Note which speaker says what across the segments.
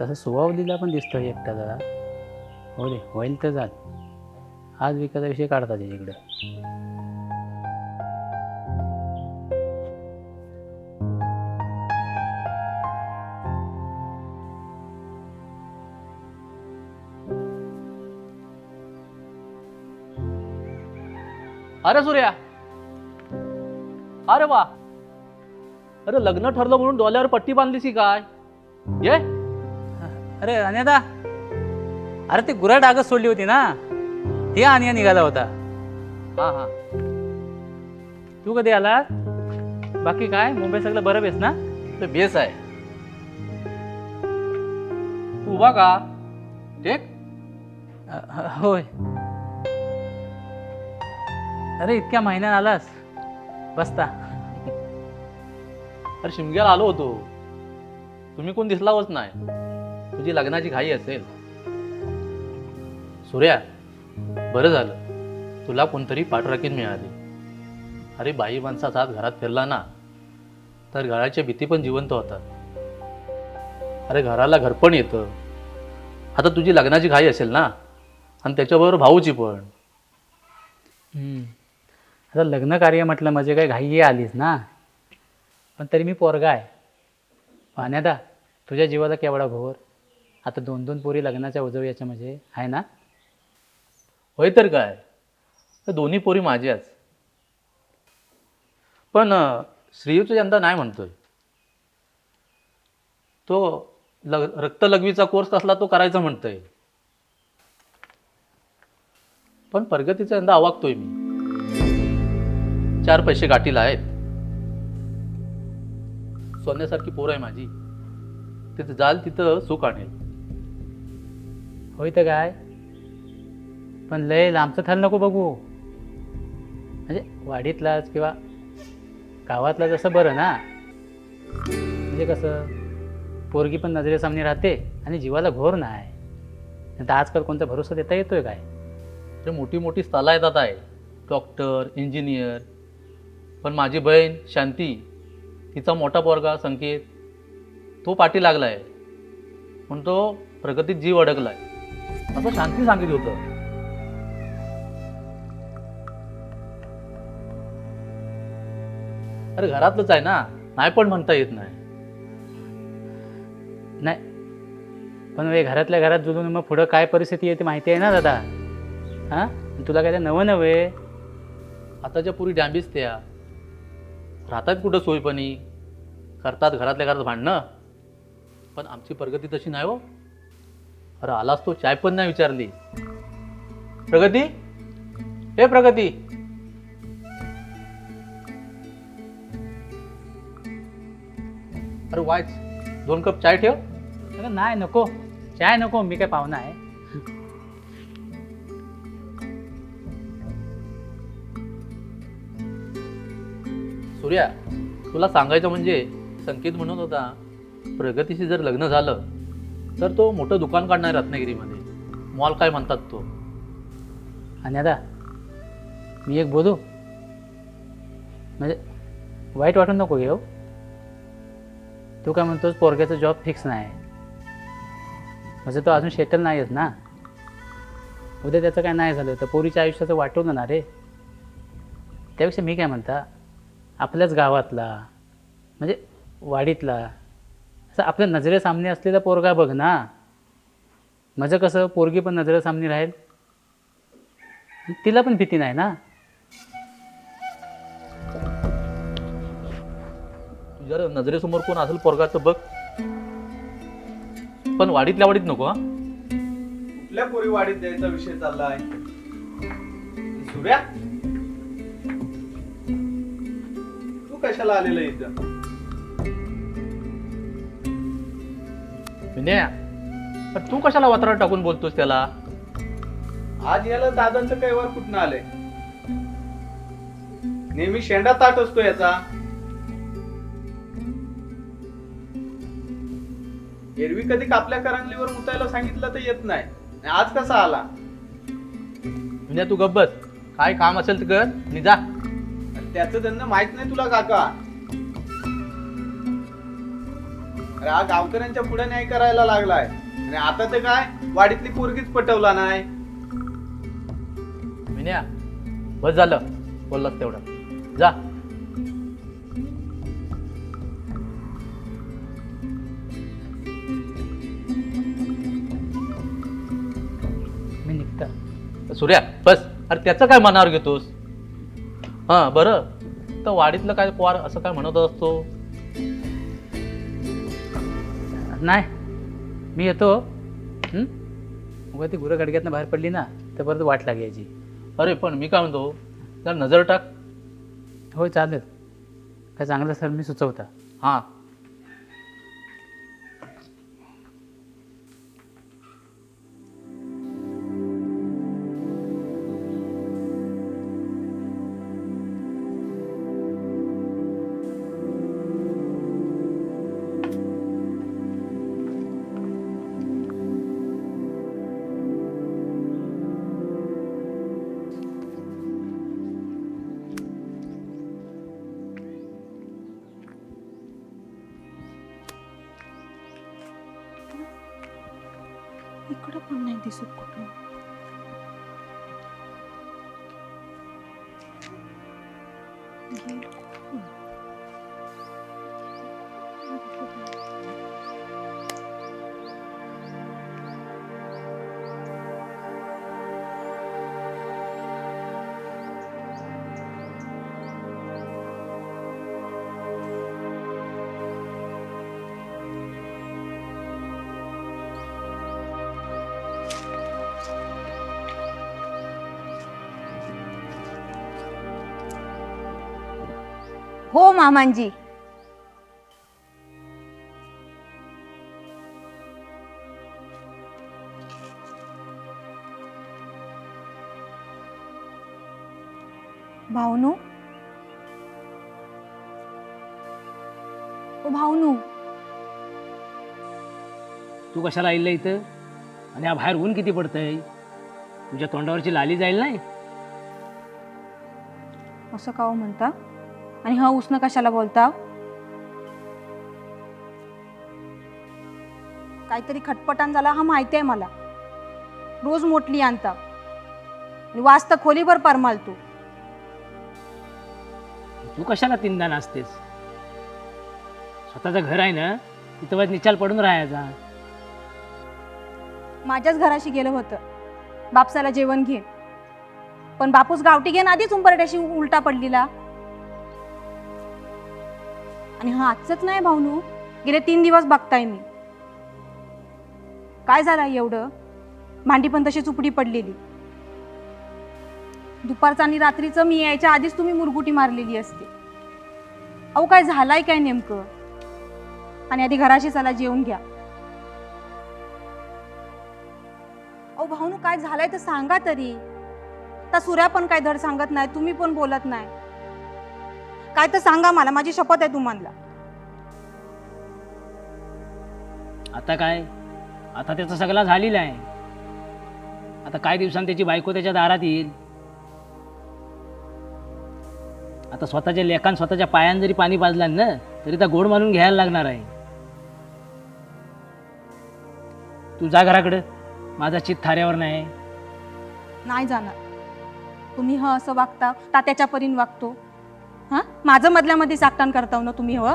Speaker 1: तसं सुवावलीला पण दिसतो एकटा जरा हो रे होईल तर जात. आज विकायचा विषय काढतात इकडं.
Speaker 2: अरे सूर्या! अरे वा! अरे लग्न ठरलं म्हणून डोल्यावर पट्टी बांधलीस की काय? ये!
Speaker 1: अरे अनेदा अरे ती गुरा डागच सोडली होती ना? ते अनिया निघाला होता.
Speaker 2: हा हा.
Speaker 1: तू कधी आला बाकी काय? मुंबई सगळं बरं बेस ना?
Speaker 2: ते बेस आहे. तू उभा का? टेक
Speaker 1: अ, ह- होय. अरे इतक्या महिन्यात आलास. बसता.
Speaker 2: अरे शिमग्याला आलो होतो. तुम्ही कोण दिसलावच नाही? तुझी लग्नाची घाई असेल. सूर्या बरं झालं. तुला कोणतरी पाठराखीन मिळाली. अरे बाई माणसाचा हात घरात फिरला ना तर घराच्या भीती पण जिवंत होतात. अरे घराला घर पण येतं. आता तुझी लग्नाची घाई असेल ना आणि त्याच्याबरोबर भाऊची पण.
Speaker 1: आता लग्न कार्य म्हटलं म्हणजे काय घाई आलीस ना. पण तरी मी पोरगा आहे. पाण्यादा तुझ्या जीवाला केवढा घोर. आता दोन दोन पोरी लग्नाच्या उजव याच्या म्हणजे आहे ना?
Speaker 2: होय तर काय? तर दोन्ही पोरी माझ्याच पण अं, यंदा नाही म्हणतोय. तो लग रक्तलघवीचा कोर्स असला तो करायचा म्हणतोय. पण प्रगतीचा यंदा अवागतोय मी. चार पैसे गाठीला आहेत. सोन्यासारखी पोर आहे माझी. तिथं जाल तिथं सुख आणेल.
Speaker 1: होय तर काय? पण लय लांबचं थाल नको बघू. म्हणजे वाडीतलाच किंवा गावातला जसं बरं ना? म्हणजे कसं पोरगी पण नजरेसामने राहते आणि जीवाला घोर नाही. तर आजकाल कोणता भरोसा देता येतोय काय?
Speaker 2: ते मोठी मोठी स्थला येतात आहे. डॉक्टर इंजिनियर पण माझी बहीण शांती तिचा मोठा पोरगा संकेत तो पाठी लागला आहे पण तो प्रगतीत जीव अडकला आहे असं शांती सांगित होतं. अरे घरातलंच आहे ना. नाही पण म्हणता येत नाही.
Speaker 1: नाही. पण वे घरातल्या घरात जुळून मग पुढं काय परिस्थिती येते माहिती आहे ना दादा? हां? तुला काय ते नवं नव्हे
Speaker 2: आताच्या पुरी डॅम्बीज त्या. राहतात कुठं सोयपणी? करतात घरातल्या घरात भांडणं? पण आमची प्रगती तशी नाही हो. अरे आलाच तो चाय पण नाही विचारली. प्रगती? हे प्रगती. अरे वाच दोन कप चाय ठेव.
Speaker 1: अगं नाही नको. चाय नको मी काय पाहुणा आहे.
Speaker 2: सूर्या तुला सांगायचं म्हणजे संकेत म्हणत होता प्रगतीशी जर लग्न झालं तर तो मोठं दुकान काढणार आहे रत्नागिरीमध्ये. मॉल काय म्हणतात तो?
Speaker 1: आणि आता मी एक बोलू? म्हणजे वाईट वाटून नको घेऊ. तू काय म्हणतोस पोरग्याचा जॉब फिक्स नाही. म्हणजे तो अजून शेटल नाही आहेस ना? उद्या त्याचं काय नाही झालं तर पोरीच्या आयुष्याचं वाटवलं ना रे? त्यापेक्षा मी काय म्हणता आपल्याच गावातला म्हणजे वाडीतला असं आपल्या नजरेसामने असलेला पोरगा बघ ना. माझं कसं पोरगी पण नजरेसामने राहील. तिला पण भीती नाही ना.
Speaker 2: तुझ्या नजरेसमोर कोण असेल पोरगा तर बघ. पण वाडीतल्या वाडीत नको हा.
Speaker 3: कुठल्या पोरी वाढीत द्यायचा विषय चाललाय? सूर्या? तू कशाला आलेला इथं?
Speaker 2: विनया पण तू कशाला वातावरण टाकून बोलतोस त्याला?
Speaker 3: आज याला दादांचं काही वर कुठं आलंय? नेहमी शेंडा ताट असतो याचा. एरवी कधी कापल्या करंगलीवर मुतायला सांगितलं तर येत नाही. आणि आज कसा आला?
Speaker 2: विनया तू गप्प बस. काय काम असेल तर कर आणि जा
Speaker 3: आणि त्याचं त्यांना माहीत नाही तुला काका. अरे हा गावकऱ्यांच्या पुढे न्याय करायला लागलाय. आणि आता तर काय? वाडीतली पोरगीच पटवला नाही.
Speaker 2: विनया बस झालं. बोललात तेवढं. जा.
Speaker 1: मी निघता
Speaker 2: सूर्या बस. अरे त्याचं काय मनावर घेतोस? हां बरं. तर वाडीतलं काय पोर असं काय म्हणत असतो?
Speaker 1: नाही. मी येतो? उगा ती गुरं गडग्यातनं बाहेर पडली ना तर परत वाट लागायची.
Speaker 2: अरे पण मी काय म्हणतो? जरा नजर टाक.
Speaker 1: होय चालेल. काय चांगलं सर मी सुचवता.
Speaker 2: हां.
Speaker 4: इकडं पण नाही दिसत कुठं हो मामांजी. भावनू ओ भावनू
Speaker 5: तू कशाला आईल इथं? आणि हा बाहेर ऊन किती पडतंय? तुझ्या तोंडावरची लाली जाईल नाही?
Speaker 4: असं का हो म्हणता? आणि हा उष्ण कशाला बोलता? काहीतरी खटपटान झाला हा माहिती आहे मला. रोज मोटली आणता. आणि वाजता खोलीभर परमाल तू
Speaker 5: तू कशाला तीनदा नाचतेस स्वतःचं घर आहे ना तिथं वाज निचाल पडून राहायचा.
Speaker 4: माझ्याच घराशी गेलं होतं. बापसाला जेवण घे पण बापूस गावठी घेऊन आधीच उंबरट्याशी उलटा पडलीला. आणि हा आजच नाही भावनू गेले तीन दिवस बघताय मी. काय झालं एवढं? मांडी पण तशी चुपडी पडलेली. दुपारचं आणि रात्रीचं मी यायच्या आधीच तुम्ही मुरगुटी मारलेली असते. अहो काय झालाय काय नेमकं? आणि आधी घराशी चला जेवून घ्या. अहो भाऊनू काय झालंय तर सांगा तरी. त्या सूर्या पण काय धड सांगत नाही तुम्ही पण बोलत नाही. काय तर सांगा मला माझी शपथ आहे तुम्हाला.
Speaker 5: आता काय? आता त्याचा सगळा झालेला आहे. आता काही दिवसांनी त्याची बायको त्याच्या दारात येईल. आता स्वतःच्या लेखान स्वतःच्या पायान जरी पाणी पाजलं ना तरी त्या गोड मानून घ्यायला लागणार आहे. तू जा घराकडं. माझा चित थाऱ्यावर नाही.
Speaker 4: नाही जाणार. तुम्ही ह असं वागता तात्याच्या परीन वागतो. हा? माझं मधल्यामध्ये साकटान करताव ना तुम्ही हो?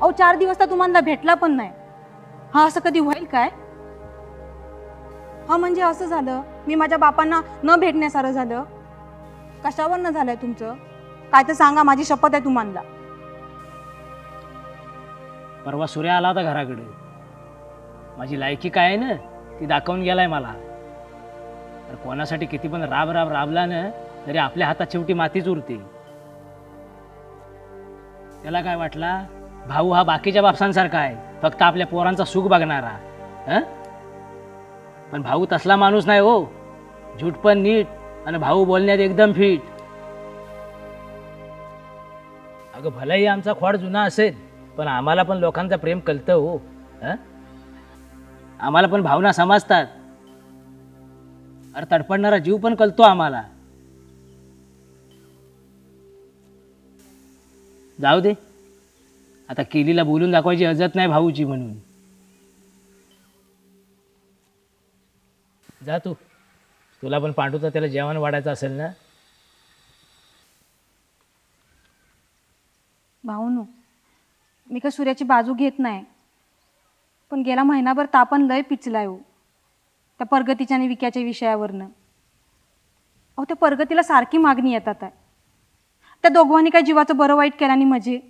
Speaker 4: अहो चार दिवस तर तुम्हाला भेटला पण नाही. हा असं कधी होईल काय? हा म्हणजे असं झालं. मी माझ्या बापांना न भेटण्यासारं झालं. कशावर न झालंय तुमचं? काय तर सांगा माझी शपथ आहे तुम्हाला.
Speaker 5: परवा सूर्य आला होता घराकडे. माझी लायकी काय आहे ना ती दाखवून गेलाय मला. तर कोणासाठी किती पण राब राब राबला ना तरी आपल्या हातात शेवटी मातीच उरते. त्याला काय वाटला? भाऊ हा बाकीच्या बापसांसारखा आहे. फक्त आपल्या पोरांचा सुख बघणारा. हं? पण भाऊ तसला माणूस नाही हो. झूट पण नीट आणि भाऊ बोलण्यात एकदम फिट. अगं भलाही आमचा खोड जुना असेल पण आम्हाला पण लोकांचा प्रेम कळतं हो. हं? आम्हाला पण भावना समजतात. अरे तडपडणारा जीव पण कळतो आम्हाला. जाऊ दे. आता केलीला बोलून दाखवायची अजत नाही भाऊची म्हणून. जा तू. तुला पण पांडूचा त्याला जेवण वाढायचं असेल ना?
Speaker 4: भाऊनो मी का सूर्याची बाजू घेत नाही? पण गेला महिनाभर तापण लय पिचलाय हो. त्या प्रगतीच्या आणि विक्याच्या विषयावरनं. अहो त्या परगतीला सारखी मागणी येतात आहे. त्या दोघांनी काय जीवाचं बरं वाईट केलं आणि मजे?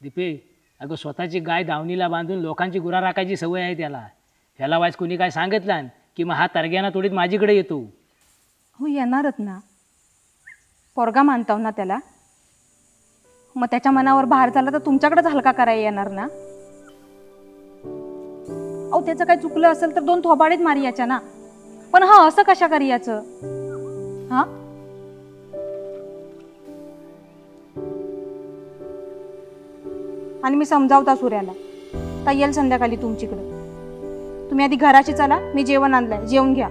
Speaker 5: दीपे अगं स्वतःची गाय दावणीला बांधून लोकांची गुरा राखायची सवय आहे त्याला. ह्याला वाईस कुणी काय सांगितलं की मग हा तरग्याना तोडीत माझीकडे येतो.
Speaker 4: हो येणारच ना. पोरगा मानताव ना त्याला. मग त्याच्या मनावर भार झाला तर तुमच्याकडेच हलका करायला येणार ना? अहो त्याचं काय चुकलं असेल तर दोन थोबाडीत मारी याच्या ना. पण हा असं कशा करी याचं? हा? आणि मी समजावता सूर्याला. तर येईल संध्याकाळी तुमच्याकडं. तुम्ही आधी घराशी चला मी जेवण आणलंय. जेवून घ्या.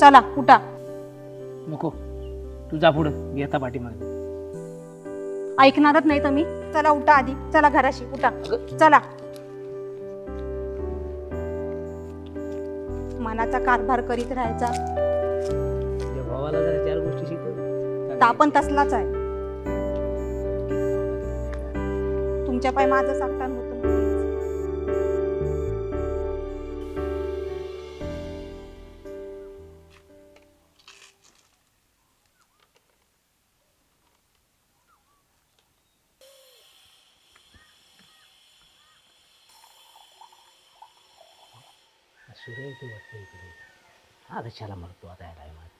Speaker 4: चला उठा.
Speaker 5: नको. तू जा पुढं. घेता पाठीमागे.
Speaker 4: ऐकणारच नाही मी चला उठा आधी. चला घराशी. उठा. चला. मनाचा कारभार करीत राहायचा.
Speaker 5: त्या भावाला जरा चार गोष्टी शिकव.
Speaker 4: तापण तसलाच आहे. तुमच्या पाय माझं सागतान होतं मुलीच.
Speaker 5: सूर्य येतो वाटतं इकडे हा कशाला आता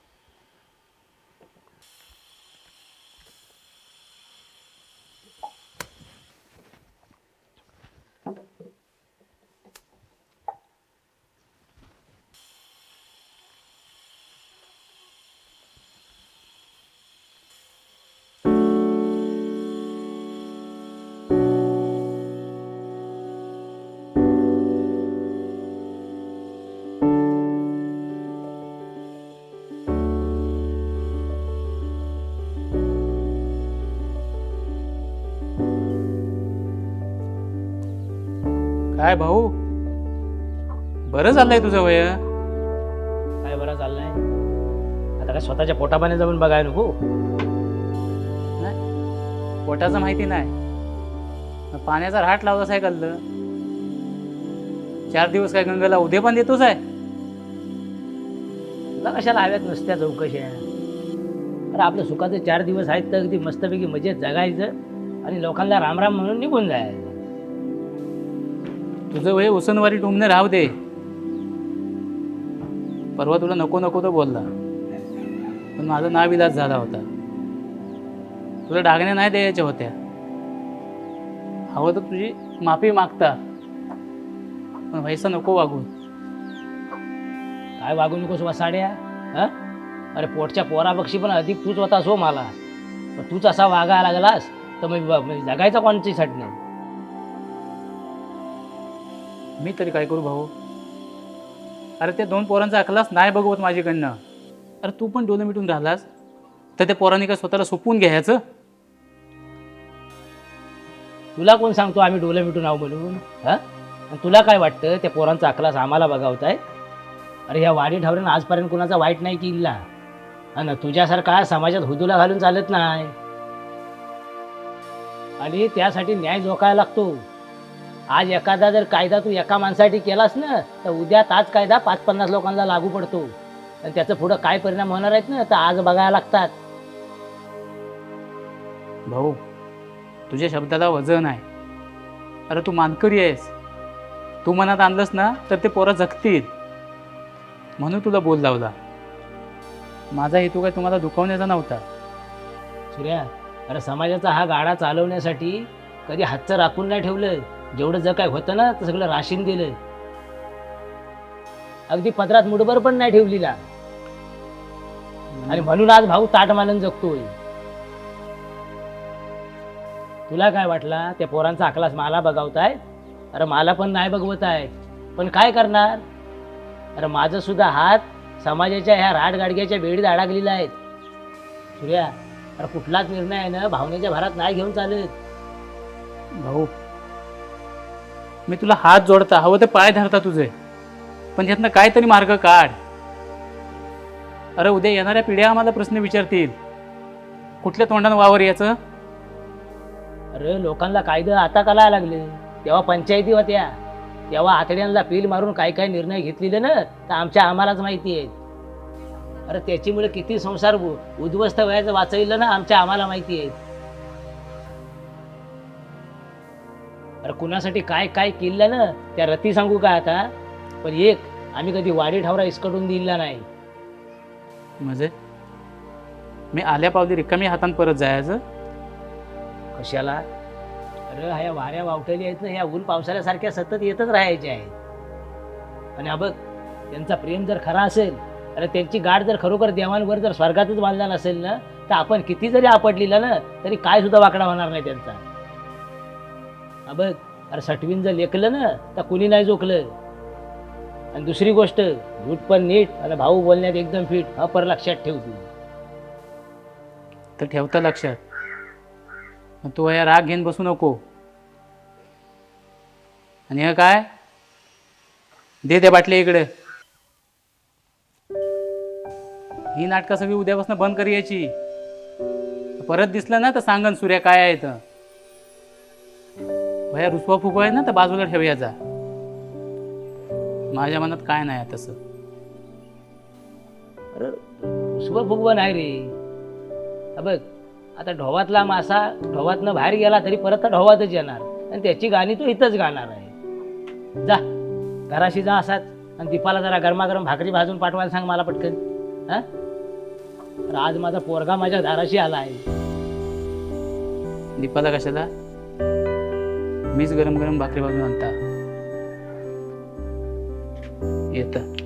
Speaker 1: काय भाऊ? बरं चाललंय तुझं वय?
Speaker 5: काय बरं चाललंय? आता काय स्वतःच्या पोटापाने जाऊन बघाय नको?
Speaker 1: नाही पोटाचं माहिती नाही. पाण्याचा राट लावतास आहे कल्लं चार दिवस काय गंगेला उद्या पण देतोच आहे.
Speaker 5: तुला कशाला हव्यात नुसत्या चौकशा? अरे आपलं सुखाचे चार दिवस आहेत तर अगदी मस्तपैकी मजेत जगायचं आणि लोकांना रामराम म्हणून निघून जायचं.
Speaker 1: तुझं वय उसनवारी टुमने राहू दे. परवा तुला नको नको तो बोलला. पण माझा नाविलाज झाला होता. तुला डागण्या नाही द्यायच्या होत्या. हवं तर तुझी माफी मागता. पण व्हायचा नको वागून
Speaker 5: काय वागू नकोस वसाड्या? हा? अरे पोटच्या पोरापक्षी पण अधिक तूच होतास हो मला. पण तूच असा वागायला लागलास तर मग ब- म्हणजे जगायचा नाही.
Speaker 1: मी तरी काय करू भाऊ? अरे त्या दोन पोरांचा अकलास नाही बघवत माझ्याकडनं. अरे तू पण डोलं मिटून राहिलास तर त्या पोरांनी काय स्वतःला सोपून घ्यायचं?
Speaker 5: तुला कोण सांगतो आम्ही डोलं मिटून आहो म्हणून हां? आणि तुला काय वाटतं त्या पोरांचा अकलास आम्हाला बघावत आहे अरे ह्या वाडी ठावऱ्यानं आजपर्यंत कुणाचा वाईट नाही केलेला. हा ना तुझ्यासारखा समाजात हुदूला घालून चालत नाही. आणि त्यासाठी न्याय जोखायला लागतो. आज एखादा जर कायदा तू एका माणसासाठी केलास ना तर उद्या ताच कायदा पाच पन्नास लोकांना लागू पडतो. आणि त्याचं पुढं काय परिणाम होणार आहेत ना तर आज बघायला लागतात.
Speaker 1: भाऊ तुझ्या शब्दाला वजन आहे. अरे तू मानकरी आहेस. तू मनात आणलंस ना तर ते पोरं जगतील. म्हणून तुला बोल लावला. माझा हेतू काय तुम्हाला दुखवण्याचा नव्हता.
Speaker 5: सूर्या अरे समाजाचा हा गाडा चालवण्यासाठी कधी हातचं राखून नाही ठेवलं. जेवढं जर काय होतं ना ते सगळं राशीन दिलं अगदी पत्रात मुठभर पण नाही ठेवलीला. आणि म्हणून आज भाऊ ताट मानून जगतोय. तुला काय वाटला? त्या पोरांचा अकलास मला बघावताय? अरे मला पण नाही बघवत आहे पण काय करणार? अरे माझं सुद्धा हात समाजाच्या ह्या राडगाडग्याच्या वेळीत अडकलेला आहेत सूर्या अरे कुठलाच निर्णय आहे ना भावनेच्या भरात नाही घेऊन चालत.
Speaker 1: भाऊ मी तुला हात जोडता हवं ते पाय धरता तुझे. पण यातनं काहीतरी मार्ग काढ. अरे उद्या येणाऱ्या पिढ्या आम्हाला प्रश्न विचारतील. कुठल्या तोंडानं वावर याचं
Speaker 5: अरे लोकांना कायदे आता कला लागले. तेव्हा पंचायती होत्या. तेव्हा आतड्यांना पील मारून काय काय निर्णय घेतलेले ना तर आमच्या आम्हालाच माहिती आहेत अरे त्याच्यामुळे किती संसार उद्ध्वस्त व्हायचं वाचविलं ना आमच्या आम्हाला माहिती आहे. अरे कुणासाठी काय काय केलं ना त्या रती सांगू का आता? पण एक आम्ही कधी वाडी ठावरा इसकडून दिला नाही.
Speaker 1: म्हणजे? मी आल्या पावली रिकामी हातान परत जायचं?
Speaker 5: कशाला? अरे ह्या वाऱ्या वावटली आहेत ना ह्या ऊन पावसाळ्यासारख्या सतत येतच राहायचे आहेत. आणि हा बघ त्यांचा प्रेम जर खरा असेल अरे त्यांची गाठ जर खरोखर देवांवर जर स्वर्गातच बांधला नसेल ना तर आपण किती जरी आपटलेला ना तरी काय सुद्धा वाकडा होणार नाही त्यांचा. हा बघ अरे सटवीन जर लेखलं ना तर कुणी नाही जोखलं. आणि दुसरी गोष्ट झूट पण नीट आणि भाऊ बोलण्यात एकदम फिट हा पर लक्षात ठेव तू.
Speaker 1: तर ठेवता लक्षात. मग तू या राग घेऊन बसू नको. आणि हे काय? दे त्या बाटल्या इकडे. ही नाटकं सगळी उद्यापासून बंद कर यायची. परत दिसलं ना तर सांगन सूर्या काय आहे तर भया रुसवा फुकवा आहे ना तर बाजूला ठेवूया जा. माझ्या मनात काय नाही आहे तसं.
Speaker 5: अरे रुसवा फुगवा नाही रे. हा बघ आता ढोवातला मासा ढोवातनं बाहेर गेला तरी परत तर ढोवातच येणार. आणि त्याची गाणी तो इथंच गाणार आहे. जा घराशी जा असाच. आणि दीपाला जरा गरमागरम भाकरी भाजून पाठवायला सांग मला पटकन. हा? तर आज माझा पोरगा माझ्या दाराशी आला आहे.
Speaker 1: दीपाला कशाला? मीच गरम गरम भाकरी बाजून आणता. येतं.